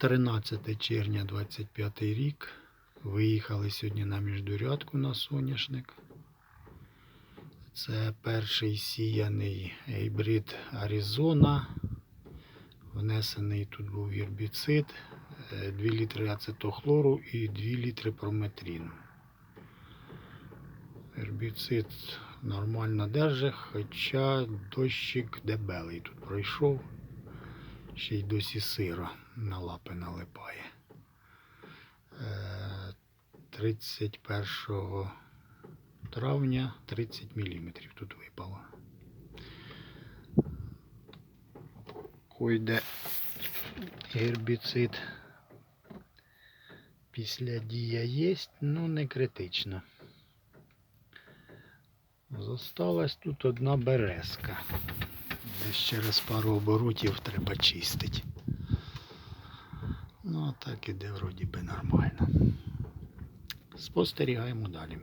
13 червня 25 рік. Виїхали сьогодні на міждурядку на соняшник. Це перший сіяний гібрид Аризона. Внесений тут був гербіцид, е, 2 літри ацетохлору і 2 літри прометріну. Гербіцид нормально держить, хоча дощик дебелий тут пройшов. Ще й досі сиро на лапи налипає. Е, 31 травня 30 мм тут випало. Койде гербіцид після дія є, ну не критично. Зосталась тут одна березка. Десь через пару оборотів треба чистити. Ну, а так іде вроді би нормально. Спостерігаємо далі.